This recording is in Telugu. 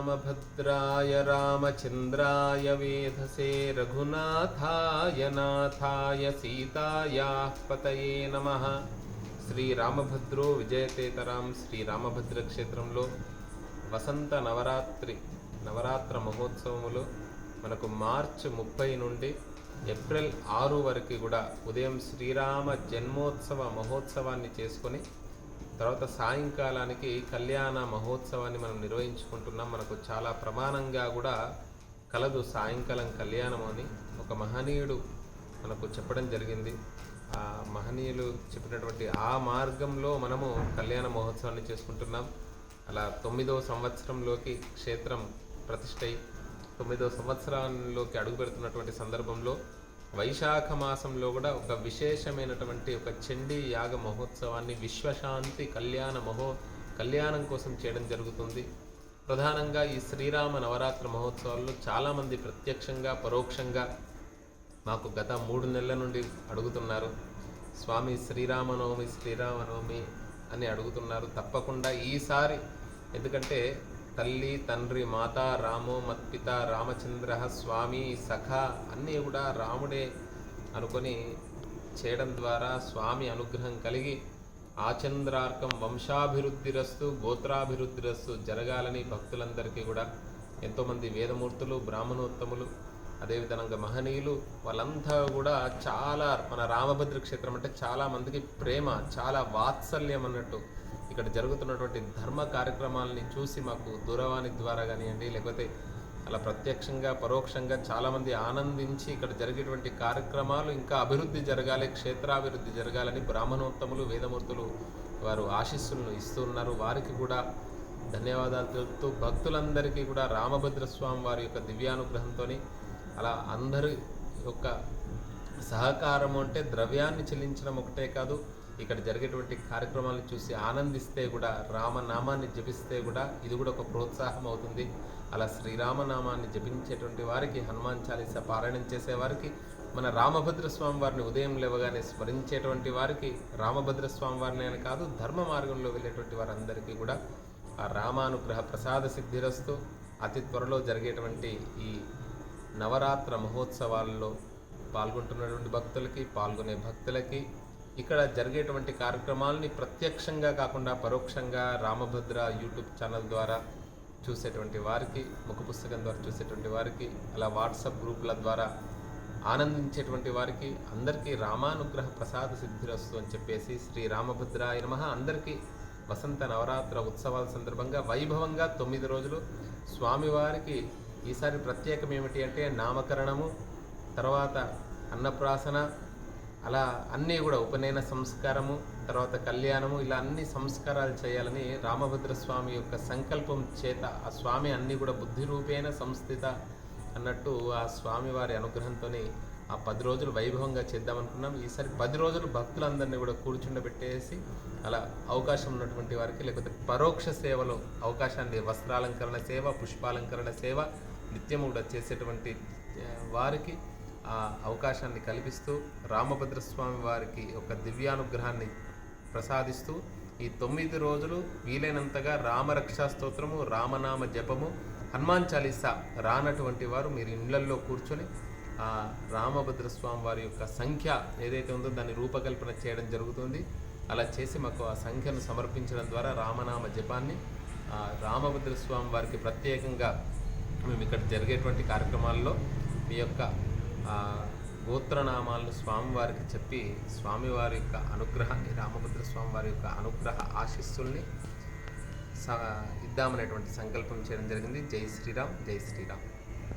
रामभद्राय रामचन्द्राय वेधसे रघुनाथाय नाथाय सीतायाः पतये నమః శ్రీ రామభద్రో విజయతేతరాం శ్రీ రామభద్ర క్షేత్రంలో వసంత నవరాత్రి నవరాత్ర మహోత్సవములు మనకు మార్చ్ ముప్పై నుండి ఏప్రిల్ ఆరు వరకు కూడా ఉదయం శ్రీరామ జన్మోత్సవ మహోత్సవాన్ని చేసుకొని తర్వాత సాయంకాలానికి కళ్యాణ మహోత్సవాన్ని మనం నిర్వహించుకుంటున్నాం. మనకు చాలా ప్రమాణంగా కూడా కలదు సాయంకాలం కళ్యాణం అని. ఒక మహనీయుడు మనకు చెప్పడం జరిగింది. ఆ మహనీయులు చెప్పినటువంటి ఆ మార్గంలో మనము కళ్యాణ మహోత్సవాన్ని చేసుకుంటున్నాం. అలా తొమ్మిదవ సంవత్సరంలోకి క్షేత్రం ప్రతిష్టై తొమ్మిదవ సంవత్సరంలోకి అడుగు పెడుతున్నటువంటి సందర్భంలో వైశాఖ మాసంలో కూడా ఒక విశేషమైనటువంటి ఒక చండీ యాగ మహోత్సవాన్ని విశ్వశాంతి కళ్యాణ మహో కళ్యాణం కోసం చేయడం జరుగుతుంది. ప్రధానంగా ఈ శ్రీరామ నవరాత్రి మహోత్సవాల్లో చాలామంది ప్రత్యక్షంగా పరోక్షంగా మాకు గత మూడు నెలల నుండి అడుగుతున్నారు. స్వామి శ్రీరామనవమి శ్రీరామనవమి అని అడుగుతున్నారు. తప్పకుండా ఈసారి ఎందుకంటే తల్లి తండ్రి మాత రామో మత్పిత రామచంద్ర స్వామి సఖ అన్నీ కూడా రాముడే అనుకొని చేయడం ద్వారా స్వామి అనుగ్రహం కలిగి ఆచంద్రార్కం వంశాభివృద్ధిరస్తు గోత్రాభివృద్ధిరస్తు జరగాలని భక్తులందరికీ కూడా ఎంతోమంది వేదమూర్తులు బ్రాహ్మణోత్తములు అదేవిధంగా మహనీయులు వాళ్ళంతా కూడా చాలా మన రామభద్ర క్షేత్రం అంటే చాలామందికి ప్రేమ చాలా వాత్సల్యం అన్నట్టు ఇక్కడ జరుగుతున్నటువంటి ధర్మ కార్యక్రమాలని చూసి మాకు దూరవాణి ద్వారా కానివ్వండి లేకపోతే అలా ప్రత్యక్షంగా పరోక్షంగా చాలామంది ఆనందించి ఇక్కడ జరిగేటువంటి కార్యక్రమాలు ఇంకా అభివృద్ధి జరగాలి క్షేత్రాభివృద్ధి జరగాలని బ్రాహ్మణోత్తములు వేదమూర్తులు వారు ఆశీస్సులను ఇస్తున్నారు వారికి కూడా ధన్యవాదాలు తెలుపుతూ భక్తులందరికీ కూడా రామభద్ర స్వామి వారి యొక్క దివ్యానుగ్రహంతో అలా అందరి యొక్క సహకారం అంటే ద్రవ్యాన్ని చెల్లించడం ఒకటే కాదు ఇక్కడ జరిగేటువంటి కార్యక్రమాలు చూసి ఆనందిస్తే కూడా రామనామాన్ని జపిస్తే కూడా ఇది కూడా ఒక ప్రోత్సాహం అవుతుంది. అలా శ్రీరామనామాన్ని జపించేటువంటి వారికి హనుమాన్ చాలీస పారాయణం చేసే వారికి మన రామభద్ర స్వామి వారిని ఉదయం లేవగానే స్మరించేటువంటి వారికి రామభద్ర స్వామి వారిని అని కాదు ధర్మ మార్గంలో వెళ్ళేటువంటి వారందరికీ కూడా ఆ రామానుగ్రహ ప్రసాద సిద్ధిరస్తూ అతి త్వరలో జరిగేటువంటి ఈ నవరాత్ర మహోత్సవాల్లో పాల్గొంటున్నటువంటి భక్తులకి పాల్గొనే భక్తులకి ఇక్కడ జరిగేటువంటి కార్యక్రమాలని ప్రత్యక్షంగా కాకుండా పరోక్షంగా రామభద్ర యూట్యూబ్ ఛానల్ ద్వారా చూసేటువంటి వారికి ముఖ పుస్తకం ద్వారా చూసేటువంటి వారికి అలా వాట్సాప్ గ్రూపుల ద్వారా ఆనందించేటువంటి వారికి అందరికీ రామానుగ్రహ ప్రసాద సిద్ధిరస్తు అని చెప్పేసి శ్రీ రామభద్రాయ నమ. అందరికీ వసంత నవరాత్ర ఉత్సవాల సందర్భంగా వైభవంగా తొమ్మిది రోజులు స్వామివారికి ఈసారి ప్రత్యేకం ఏమిటి అంటే నామకరణము తర్వాత అన్నప్రాసన అలా అన్నీ కూడా ఉపనయన సంస్కారము తర్వాత కళ్యాణము ఇలా అన్ని సంస్కారాలు చేయాలని రామభద్ర స్వామి యొక్క సంకల్పం చేత ఆ స్వామి అన్నీ కూడా బుద్ధి రూపేణ సంస్థిత అన్నట్టు ఆ స్వామి వారి అనుగ్రహంతోనే ఆ పది రోజులు వైభవంగా చేద్దామనుకున్నాం ఈసారి పది రోజులు భక్తులందరినీ కూడా కూర్చుండబెట్టేసి అలా అవకాశం ఉన్నటువంటి వారికి లేకపోతే పరోక్ష సేవలో అవకాశాన్ని వస్త్రాలంకరణ సేవ పుష్పాలంకరణ సేవ నిత్యము కూడా చేసేటువంటి వారికి ఆ అవకాశాన్ని కల్పిస్తూ రామభద్రస్వామి వారికి ఒక దివ్యానుగ్రహాన్ని ప్రసాదిస్తూ ఈ తొమ్మిది రోజులు వీలైనంతగా రామరక్షా స్తోత్రము రామనామ జపము హనుమాన్ చాలీసా రానటువంటి వారు మీరు ఇండ్లల్లో కూర్చొని ఆ రామభద్రస్వామి వారి యొక్క సంఖ్య ఏదైతే ఉందో దాన్ని రూపకల్పన చేయడం జరుగుతుంది. అలా చేసి మాకు ఆ సంఖ్యను సమర్పించడం ద్వారా రామనామ జపాన్ని రామభద్రస్వామి వారికి ప్రత్యేకంగా మేము ఇక్కడ జరిగేటువంటి కార్యక్రమాల్లో మీ యొక్క ఆ, గోత్రనామాలను స్వామివారికి చెప్పి స్వామివారి యొక్క అనుగ్రహాన్ని రామభద్ర స్వామివారి యొక్క అనుగ్రహ ఆశీస్సుల్ని స ఇద్దామనేటువంటి సంకల్పం చేయడం జరిగింది. జై శ్రీరామ్ జై శ్రీరామ్.